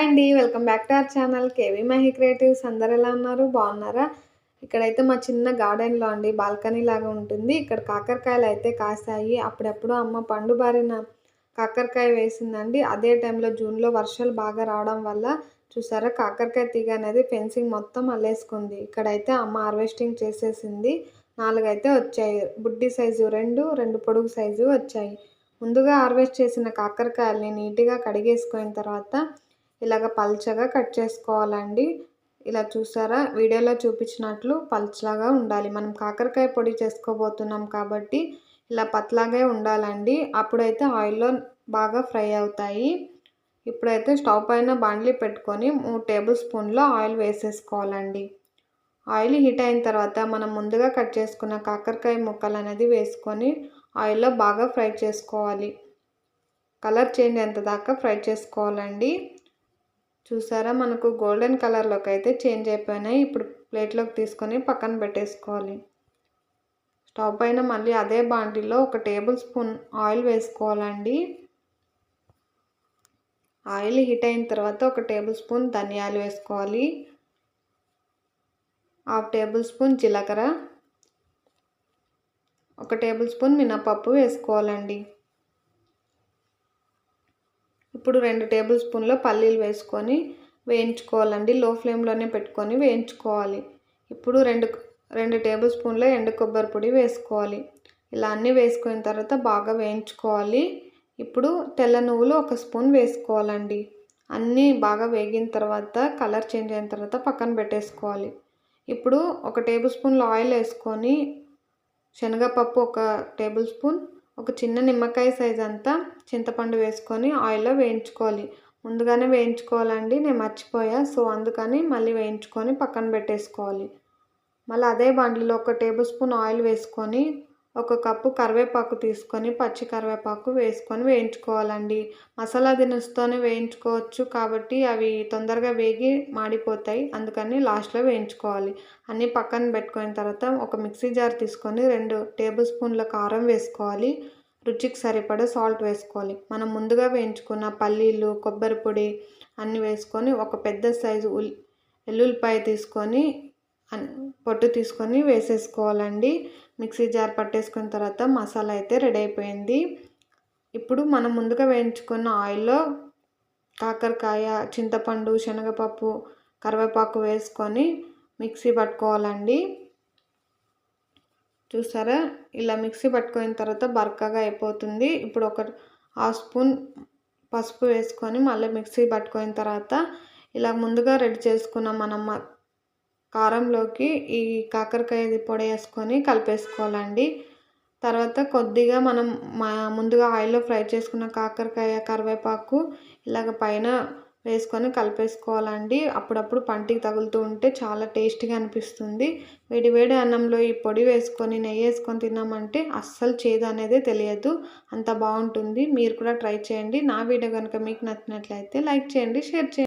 Hi అండి welcome back to our channel. KV Mahi creatives అందరు ఎలా ఉన్నారు? బాగున్నారా? ఇక్కడైతే మా చిన్న గార్డెన్లో అండి బాల్కనీ లాగా ఉంటుంది. ఇక్కడ కాకరకాయలు అయితే కాసాయి. అప్పుడప్పుడు అమ్మ పండు బారిన కాకరకాయ వేసిందండి. అదే టైంలో జూన్లో వర్షాలు బాగా రావడం వల్ల చూసారా కాకరకాయ తీగ అనేది ఫెన్సింగ్ మొత్తం అల్లేసుకుంది. ఇక్కడైతే అమ్మ హార్వెస్టింగ్ చేసేసింది. నాలుగైతే వచ్చాయి. బుడ్డి సైజు రెండు రెండు పొడుగు సైజు వచ్చాయి. ముందుగా హార్వెస్ట్ చేసిన కాకరకాయల్ని నీట్గా కడిగేసుకున్న తర్వాత ఇలాగ పల్చగా కట్ చేసుకోవాలండి. ఇలా చూసారా? వీడియోలో చూపించినట్లు పల్చలాగా ఉండాలి. మనం కాకరకాయ పొడి చేసుకోబోతున్నాం కాబట్టి ఇలా పతలాగే ఉండాలండి. అప్పుడైతే ఆయిల్లో బాగా ఫ్రై అవుతాయి. ఇప్పుడైతే స్టవ్ పైన బాండ్లీ పెట్టుకొని మూడు టేబుల్ స్పూన్లో ఆయిల్ వేసేసుకోవాలండి. ఆయిల్ హీట్ అయిన తర్వాత మనం ముందుగా కట్ చేసుకున్న కాకరకాయ ముక్కలు అనేది వేసుకొని ఆయిల్లో బాగా ఫ్రై చేసుకోవాలి. కలర్ చేంజ్ అయ్యేంత దాకా ఫ్రై చేసుకోవాలండి. చూసారా? మనకు గోల్డెన్ కలర్లోకి అయితే చేంజ్ అయిపోయినాయి. ఇప్పుడు ప్లేట్లోకి తీసుకొని పక్కన పెట్టేసుకోవాలి. స్టవ్ పైన మళ్ళీ అదే బాండిలో ఒక టేబుల్ స్పూన్ ఆయిల్ వేసుకోవాలండి. ఆయిల్ హీట్ అయిన తర్వాత ఒక టేబుల్ స్పూన్ ధనియాలు వేసుకోవాలి. హాఫ్ టేబుల్ స్పూన్ జీలకర్ర. ఒక టేబుల్ స్పూన్ మినపప్పు వేసుకోవాలండి. ఇప్పుడు రెండు టేబుల్ స్పూన్ల పల్లీలు వేసుకొని వేయించుకోవాలండి. లో ఫ్లేమ్లోనే పెట్టుకొని వేయించుకోవాలి. ఇప్పుడు రెండు రెండు టేబుల్ స్పూన్ల ఎండు కొబ్బరి పొడి వేసుకోవాలి. ఇలా అన్నీ వేసుకున్న తర్వాత బాగా వేయించుకోవాలి. ఇప్పుడు తెల్ల నువ్వులు ఒక స్పూన్ వేసుకోవాలండి. అన్నీ బాగా వేగిన తర్వాత కలర్ చేంజ్ అయిన తర్వాత పక్కన పెట్టేసుకోవాలి. ఇప్పుడు ఒక టేబుల్ స్పూన్లో ఆయిల్ వేసుకొని శనగపప్పు ఒక టేబుల్ స్పూన్ ఒక చిన్న నిమ్మకాయ సైజ్ అంతా చింతపండు వేసుకొని ఆయిల్లో వేయించుకోవాలి. ముందుగానే వేయించుకోవాలండి నేను మర్చిపోయా. సో అందుకని మళ్ళీ వేయించుకొని పక్కన పెట్టేసుకోవాలి. మళ్ళీ అదే బండిలో ఒక టేబుల్ స్పూన్ ఆయిల్ వేసుకొని ఒక కప్పు కరివేపాకు తీసుకొని పచ్చి కరివేపాకు వేసుకొని వేయించుకోవాలండి. మసాలా దినుసుతోనే వేయించుకోవచ్చు కాబట్టి అవి తొందరగా వేగి మాడిపోతాయి. అందుకని లాస్ట్లో వేయించుకోవాలి. అన్నీ పక్కన పెట్టుకున్న తర్వాత ఒక మిక్సీ జార్ తీసుకొని రెండు టేబుల్ స్పూన్ల కారం వేసుకోవాలి. రుచికి సరిపడా సాల్ట్ వేసుకోవాలి. మనం ముందుగా వేయించుకున్న పల్లీలు కొబ్బరి పొడి అన్నీ వేసుకొని ఒక పెద్ద సైజు ఉల్ ఎల్లుల్లిపాయ తీసుకొని పొట్టు తీసుకొని వేసేసుకోవాలండి. మిక్సీ జార్ పట్టేసుకున్న తర్వాత మసాలా అయితే రెడీ అయిపోయింది. ఇప్పుడు మనం ముందుగా వేయించుకున్న ఆయిల్లో కాకరకాయ చింతపండు శనగపప్పు కరివేపాకు వేసుకొని మిక్సీ పట్టుకోవాలండి. చూసారా? ఇలా మిక్సీ పట్టుకున్న తర్వాత బరకగా అయిపోతుంది. ఇప్పుడు ఒక హాఫ్ స్పూన్ పసుపు వేసుకొని మళ్ళీ మిక్సీ పట్టుకున్న తర్వాత ఇలా ముందుగా రెడీ చేసుకున్న మనం కారంలోకి ఈ కాకరకాయ పొడి వేసుకొని కలిపేసుకోవాలండి. తర్వాత కొద్దిగా మనం ముందుగా ఆయిల్లో ఫ్రై చేసుకున్న కాకరకాయ కరివేపాకు ఇలాగ పైన వేసుకొని కలిపేసుకోవాలండి. అప్పుడప్పుడు పంటికి తగులుతూ ఉంటే చాలా టేస్టీగా అనిపిస్తుంది. వేడివేడి అన్నంలో ఈ పొడి వేసుకొని నెయ్యి వేసుకొని తిన్నామంటే అస్సలు చేదు అనేది తెలియదు. అంత బాగుంటుంది. మీరు కూడా ట్రై చేయండి. నా వీడియో కనుక మీకు నచ్చినట్లయితే లైక్ చేయండి షేర్ చేయండి.